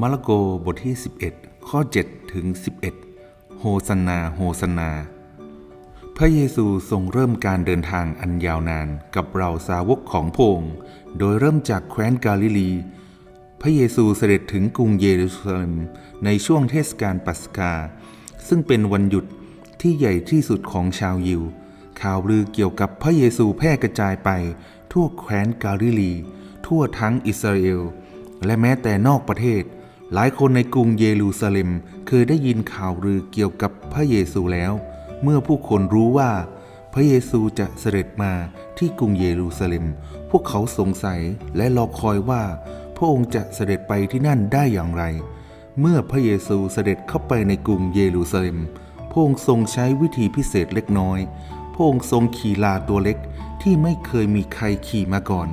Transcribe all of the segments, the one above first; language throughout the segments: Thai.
มาระโกบทที่ 11 ข้อ7ถึง11 โฮสนาโฮสนา พระเยซูทรงเริ่มการเดินทางอันยาวนานกับเราสาวกของพระองค์โดยเริ่มจากแคว้นกาลิลี พระเยซูเสด็จถึงกรุงเยรูซาเล็มในช่วงเทศกาลปัสกา ซึ่งเป็นวันหยุดที่ใหญ่ที่สุดของชาวยิว ข่าวลือเกี่ยวกับพระเยซูแพร่กระจายไป ทั่วแคว้นกาลิลี ทั่วทั้งอิสราเอล และแม้แต่นอกประเทศ หลายคนในกรุงเยรูซาเล็มเคยได้ยินข่าวลือเกี่ยวกับพระเยซูแล้ว เมื่อผู้คนรู้ว่า พระเยซูจะเสด็จมาที่กรุงเยรูซาเล็ม พวกเขาสงสัยและรอคอยว่า พระองค์จะเสด็จไปที่นั่นได้อย่างไร เมื่อพระเยซูเสด็จเข้าไปในกรุงเยรูซาเล็ม พระองค์ทรงใช้วิธีพิเศษเล็กน้อย พระองค์ทรงขี่ลาตัวเล็กที่ไม่เคยมีใครขี่มาก่อน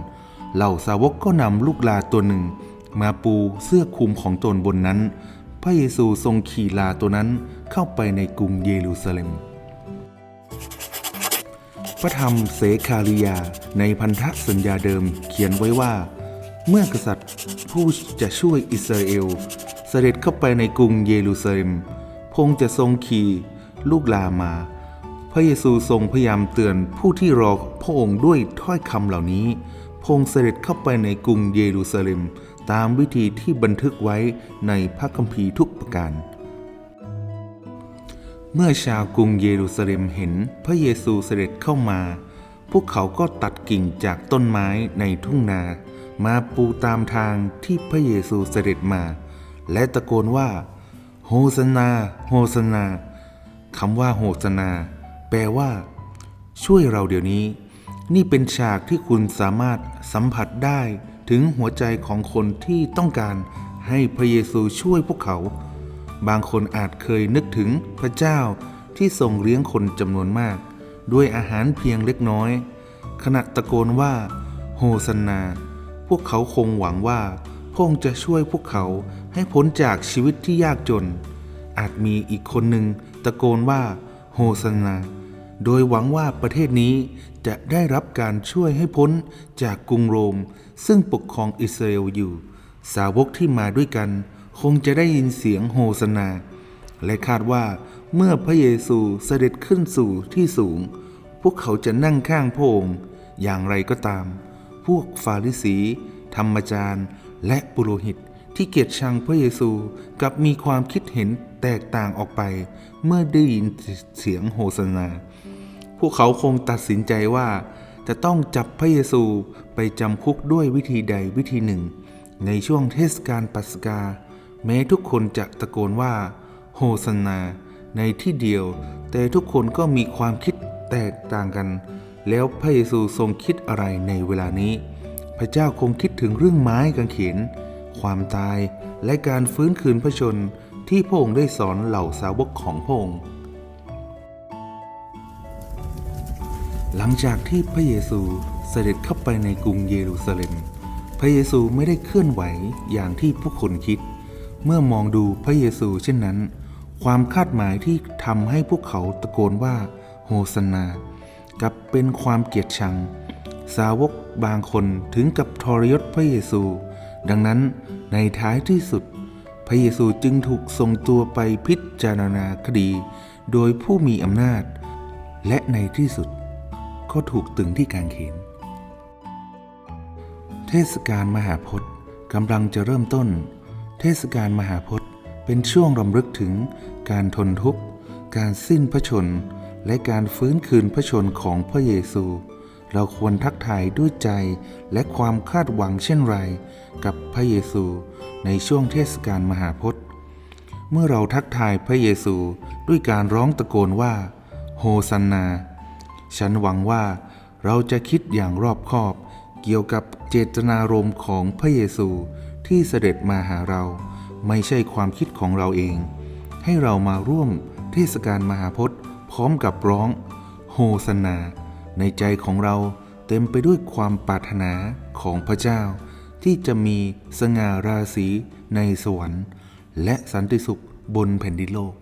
เหล่าสาวกก็นำลูกลาตัวหนึ่ง มาปูเสื้อคลุมของตนบนนั้น พระเยซูทรงขี่ลาตัวนั้นเข้าไปในกรุงเยรูซาเล็ม พระธรรมเสคาริยาในพันธสัญญาเดิมเขียนไว้ว่า เมื่อกษัตริย์ผู้จะช่วยอิสราเอล เสด็จเข้าไปในกรุงเยรูซาเล็ม พงค์จะทรงขี่ลูกลามาพระเยซูทรงพยายามเตือนผู้ที่รอพระองค์ด้วยถ้อยคำเหล่านี้ พงค์เสด็จเข้าไปในกรุงเยรูซาเล็ม ตามวิธีที่บันทึกไว้ในพระคัมภีร์ทุกประการ เมื่อชาวกรุงเยรูซาเล็มเห็นพระเยซูเสด็จเข้ามา พวกเขาก็ตัดกิ่งจากต้นไม้ในทุ่งนา มาปูตามทางที่พระเยซูเสด็จมา และตะโกนว่า โฮสนา โฮสนาคำว่าโฮสนา แปลว่า ช่วยเราเดี๋ยวนี้ นี่เป็นฉากที่คุณสามารถสัมผัสได้ ถึงหัวใจของคนที่ต้องการให้พระเยซูช่วยพวกเขา บางคนอาจเคยนึกถึงพระเจ้าที่ทรงเลี้ยงคนจำนวนมาก ด้วยอาหารเพียงเล็กน้อย ขณะตะโกนว่า โฮสนา พวกเขาคงหวังว่าพระองค์จะช่วยพวกเขาให้พ้นจากชีวิตที่ยากจน อาจมีอีกคนหนึ่งตะโกนว่า โฮสนา โดยหวังว่าประเทศนี้จะได้รับการช่วยให้พ้นจากกรุงโรม ซึ่งปกครองอิสราเอลอยู่ สาวกที่มาด้วยกัน คงจะได้ยินเสียงโฮสนา และคาดว่าเมื่อพระเยซูเสด็จขึ้นสู่ที่สูง พวกเขาจะนั่งข้างพระองค์อย่างไรก็ตาม พวกฟาริสี ธรรมจารย์ และปุโรหิตที่เกียดชังพระเยซูกับมีความคิดเห็น แตกต่างออกไปเมื่อได้ยินเสียงโฮสนา พวกเขาคงตัดสินใจว่าจะต้องจับพระเยซูไปจำคุกด้วยวิธีใดวิธีหนึ่ง ในช่วงเทศกาลปัสกา แม้ทุกคนจะตะโกนว่าโฮสนาในที่เดียว แต่ทุกคนก็มีความคิดแตกต่างกัน แล้วพระเยซูทรงคิดอะไรในเวลานี้ พระเจ้าคงคิดถึงเรื่องไม้กางเขนความตายและการฟื้นคืนพระชน ที่พระองค์ได้สอนเหล่าสาวกของพระองค์ หลังจากที่พระเยซูเสด็จเข้าไปในกรุงเยรูซาเล็ม พระเยซูไม่ได้เคลื่อนไหวอย่างที่ผู้คนคิด เมื่อมองดูพระเยซูเช่นนั้น ความคาดหมายที่ทำให้พวกเขาตะโกนว่าโฮสนากับเป็นความเกลียดชัง สาวกบางคนถึงกับทรยศพระเยซู ดังนั้นในท้ายที่สุด พระเยซูจึงถูกส่งตัวไปพิจารณาคดี โดยผู้มีอำนาจ และในที่สุดก็ถูกตึงที่กางเขน เทศกาลมหาพจน์กำลังจะเริ่มต้น เทศกาลมหาพจน์เป็นช่วงรำลึกถึงการทนทุกข์ การสิ้นพระชน และการฟื้นคืนพระชนของพระเยซู เราควรทักทายด้วยใจและความคาดหวังเช่นไร กับพระเยซูในช่วงเทศกาลมหาพจน์ เมื่อเราทักทายพระเยซูด้วยการร้องตะโกนว่า โฮสันนา ฉันหวังว่าเราจะคิดอย่างรอบคอบ เกี่ยวกับเจตนารมณ์ของพระเยซูที่เสด็จมาหาเรา ไม่ใช่ความคิดของเราเอง ให้เรามาร่วมเทศกาลมหาพจน์ พร้อมกับร้อง โฮสนา ในใจของเราเต็มไปด้วยความปรารถนาของพระเจ้า ที่จะมีสง่าราศีในสวรรค์ และสันติสุขบนแผ่นดินโลก